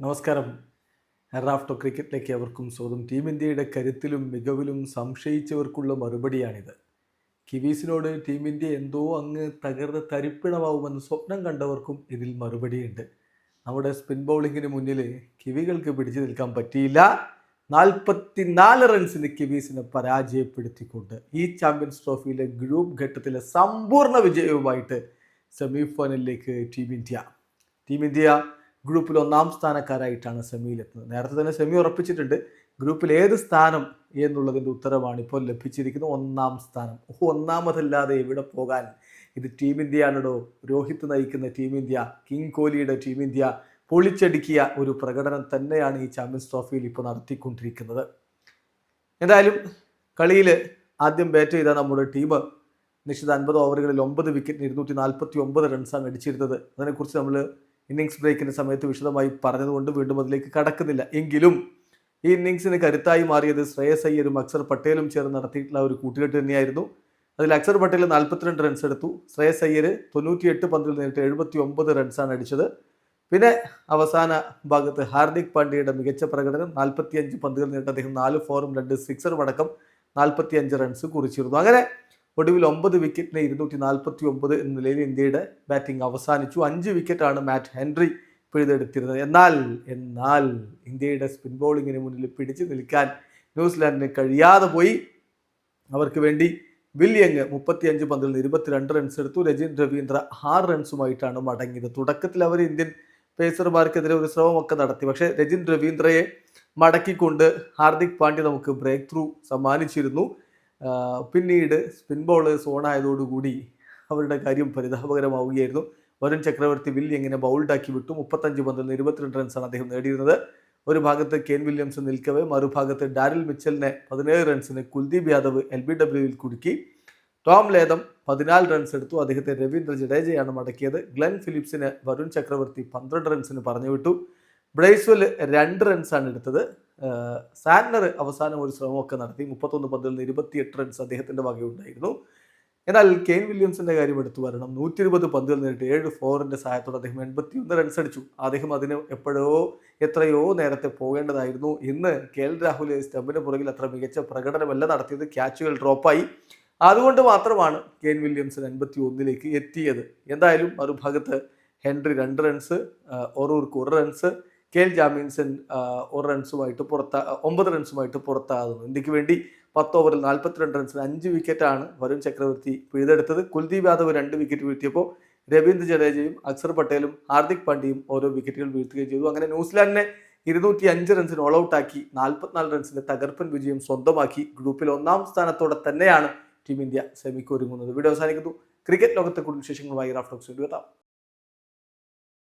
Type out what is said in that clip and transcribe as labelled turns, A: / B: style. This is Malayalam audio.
A: നമസ്കാരം. റാഫ്റ്റോ ക്രിക്കറ്റിലേക്ക് അവർക്കും സ്വാഗതം. ടീം ഇന്ത്യയുടെ കരുത്തിലും മികവിലും സംശയിച്ചവർക്കുള്ള മറുപടിയാണിത്. കിവീസിനോട് ടീം ഇന്ത്യ എന്തോ അങ്ങ് തകർന്ന് തരിപ്പിണമാവുമെന്ന് സ്വപ്നം കണ്ടവർക്കും ഇതിൽ മറുപടിയുണ്ട്. നമ്മുടെ സ്പിൻ ബൗളിങ്ങിന് മുന്നിൽ കിവികൾക്ക് പിടിച്ചു നിൽക്കാൻ പറ്റിയില്ല. നാൽപ്പത്തിനാല് റൺസിന് കിവീസിനെ പരാജയപ്പെടുത്തിക്കൊണ്ട് ഈ ചാമ്പ്യൻസ് ട്രോഫിയിലെ ഗ്രൂപ്പ് ഘട്ടത്തിലെ സമ്പൂർണ വിജയവുമായിട്ട് സെമി ഫൈനലിലേക്ക് ടീം ഇന്ത്യ. ടീം ഇന്ത്യ ഗ്രൂപ്പിൽ ഒന്നാം സ്ഥാനക്കാരായിട്ടാണ് സെമിയിലെത്തുന്നത് നേരത്തെ തന്നെ സെമി ഉറപ്പിച്ചിട്ടുണ്ട്. ഗ്രൂപ്പിൽ ഏത് സ്ഥാനം എന്നുള്ളതിന്റെ ഉത്തരവാണ് ഇപ്പോൾ ലഭിച്ചിരിക്കുന്നത് ഒന്നാം സ്ഥാനം. ഒന്നാമതല്ലാതെ എവിടെ പോകാൻ? ഇത് ടീം ഇന്ത്യയാണോ രോഹിത് നയിക്കുന്ന ടീം ഇന്ത്യ കിങ് കോഹ്ലിയുടെ ടീം ഇന്ത്യ പൊളിച്ചടുക്കിയ ഒരു പ്രകടനം തന്നെയാണ് ഈ ചാമ്പ്യൻസ് ട്രോഫിയിൽ ഇപ്പോൾ നടത്തിക്കൊണ്ടിരിക്കുന്നത്. എന്തായാലും കളിയിൽ ആദ്യം ബാറ്റ് ചെയ്ത നമ്മുടെ ടീം നിശ്ചിത അൻപത് ഓവറുകളിൽ ഒമ്പത് വിക്കറ്റിന് ഇരുന്നൂറ്റി നാൽപ്പത്തി ഒമ്പത് റൺസാണ് അടിച്ചിരുന്നത്. അതിനെക്കുറിച്ച് നമ്മൾ ഇന്നിങ്സ് ബ്രേക്കിന്റെ സമയത്ത് വിശദമായി പറഞ്ഞതുകൊണ്ട് വീണ്ടും അതിലേക്ക് കടക്കുന്നില്ല. എങ്കിലും ഈ ഇന്നിങ്സിന് കരുത്തായി മാറിയത് ശ്രേയസ് അയ്യരും അക്സർ പട്ടേലും ചേർന്ന് നടത്തിയിട്ടുള്ള ഒരു കൂട്ടുകെട്ട് തന്നെയായിരുന്നു. അതിൽ അക്സർ പട്ടേൽ നാൽപ്പത്തിരണ്ട് റൺസ് എടുത്തു. ശ്രേയസ് അയ്യർ തൊണ്ണൂറ്റിയെട്ട് പന്തിൽ നേരിട്ട് എഴുപത്തി ഒമ്പത് റൺസാണ് അടിച്ചത്. പിന്നെ അവസാന ഭാഗത്ത് ഹാർദിക് പാണ്ഡ്യയുടെ മികച്ച പ്രകടനം നാൽപ്പത്തിയഞ്ച് പന്തുകൾ നേരിട്ട് അദ്ദേഹം നാല് ഫോറും രണ്ട് സിക്സറും അടക്കം നാൽപ്പത്തിയഞ്ച് റൺസ് കുറിച്ചിരുന്നു. അങ്ങനെ ഒടുവിൽ ഒമ്പത് വിക്കറ്റിന് ഇരുന്നൂറ്റി നാൽപ്പത്തി ഒമ്പത് എന്ന നിലയിൽ ഇന്ത്യയുടെ ബാറ്റിംഗ് അവസാനിച്ചു. അഞ്ച് വിക്കറ്റാണ് മാറ്റ് ഹെൻറി പിഴുതെടുത്തിരുന്നത്. എന്നാൽ എന്നാൽ ഇന്ത്യയുടെ സ്പിൻ ബൗളിങ്ങിന് മുന്നിൽ പിടിച്ചു നിൽക്കാൻ ന്യൂസിലാൻഡിന് കഴിയാതെ പോയി. അവർക്ക് വേണ്ടി വില്യങ് മുപ്പത്തിയഞ്ച് പന്തിൽ നിന്ന് ഇരുപത്തിരണ്ട് റൺസ് എടുത്തു. രജിൻ രവീന്ദ്ര ആറ് റൺസുമായിട്ടാണ് മടങ്ങിയത്. തുടക്കത്തിൽ അവർ ഇന്ത്യൻ പേസർമാർക്കെതിരെ ഒരു ശ്രമമൊക്കെ നടത്തി. പക്ഷേ രജിൻ രവീന്ദ്രയെ മടക്കിക്കൊണ്ട് ഹാർദിക് പാണ്ഡ്യ നമുക്ക് ബ്രേക്ക് ത്രൂ സമ്മാനിച്ചിരുന്നു. പിന്നീട് സ്പിൻ ബോളേഴ്സ് ഓണായതോടുകൂടി അവരുടെ കാര്യം പരിതാപകരമാവുകയായിരുന്നു. വരുൺ ചക്രവർത്തി വില്യങ്ങിനെ ബൗൾഡാക്കി വിട്ടു? മുപ്പത്തഞ്ച് പന്തിൽ നിന്ന് ഇരുപത്തിരണ്ട് റൺസാണ് അദ്ദേഹം നേടിയിരുന്നത്. ഒരു ഭാഗത്ത് കെൻ വില്യംസ് നിൽക്കവേ മറുഭാഗത്ത് ഡാരിൽ മിച്ചലിനെ പതിനേഴ് റൺസിന് കുൽദീപ് യാദവ് എൽ ബി ഡബ്ല്യുവിൽ കുടുക്കി. ടോം ലേദം പതിനാല് റൺസ് എടുത്തു. അദ്ദേഹത്തെ രവീന്ദ്ര ജഡേജയാണ് മടക്കിയത്. ഗ്ലെൻ ഫിലിപ്സിന് വരുൺ ചക്രവർത്തി പന്ത്രണ്ട് റൺസിന് പറഞ്ഞു വിട്ടു. ബ്രൈസ്വെൽ രണ്ട് റൺസാണ് എടുത്തത്. സാറ്റ്നർ അവസാനം ഒരു ശ്രമമൊക്കെ നടത്തി. മുപ്പത്തൊന്ന് പന്തിൽ നിന്ന് ഇരുപത്തിയെട്ട് റൺസ് അദ്ദേഹത്തിന്റെ വകയുണ്ടായിരുന്നു. എന്നാൽ കെയിൻ വില്യംസിന്റെ കാര്യം എടുത്തു വരണം നൂറ്റി ഇരുപത് പന്തുകൾ നേരിട്ട് ഏഴ് ഫോറിന്റെ സഹായത്തോടെ അദ്ദേഹം എൺപത്തി ഒന്ന് റൺസ് അടിച്ചു. അദ്ദേഹം അതിന് എപ്പോഴോ എത്രയോ നേരത്തെ പോകേണ്ടതായിരുന്നു. ഇന്ന് കെ എൽ രാഹുൽ സ്റ്റമ്പിന് പുറകിൽ അത്ര മികച്ച പ്രകടനമല്ല നടത്തിയത്. ക്യാച്ചുകൾ ഡ്രോപ്പായി. അതുകൊണ്ട് മാത്രമാണ് കെയിൻ വില്യംസൺ എൺപത്തി ഒന്നിലേക്ക് എത്തിയത്. എന്തായാലും മറുഭാഗത്ത് ഹെൻറി രണ്ട് റൺസ് ഒറൂർക്ക് ഒരു റൺസ് കെ എൽ ജാമീൻസൺ ഒരു റൺസുമായിട്ട് പുറത്താ ഒമ്പത് റൺസുമായിട്ട് പുറത്താകുന്നു. ഇന്ത്യയ്ക്ക് വേണ്ടി പത്ത് ഓവറിൽ നാൽപ്പത്തിരണ്ട് റൺസിന് അഞ്ച് വിക്കറ്റാണ് വരുൺ ചക്രവർത്തി പിഴുതെടുത്തത്. കുൽദീപ് യാദവ് രണ്ട് വിക്കറ്റ് വീഴ്ത്തിയപ്പോൾ രവീന്ദ്ര ജഡേജയും അക്സർ പട്ടേലും ഹാർദിക് പാണ്ഡ്യയും ഓരോ വിക്കറ്റുകൾ വീഴ്ത്തുകയും ചെയ്തു. അങ്ങനെ ന്യൂസിലാൻഡിനെ ഇരുന്നൂറ്റി അഞ്ച് റൺസിന് ഓൾ ഔട്ടാക്കി നാൽപ്പത്തിനാല് റൺസിന്റെ തകർപ്പൻ വിജയം സ്വന്തമാക്കി ഗ്രൂപ്പിൽ ഒന്നാം സ്ഥാനത്തോടെ തന്നെയാണ് ടീം ഇന്ത്യ സെമിക്ക് ഒരുങ്ങുന്നത്. വീഡിയോ അവസാനിക്കുന്നു. ക്രിക്കറ്റ് ലോകത്തെ കൂടുതൽ വിശേഷങ്ങളുമായി റാഫ്റ്റോക്സ് എത്താം.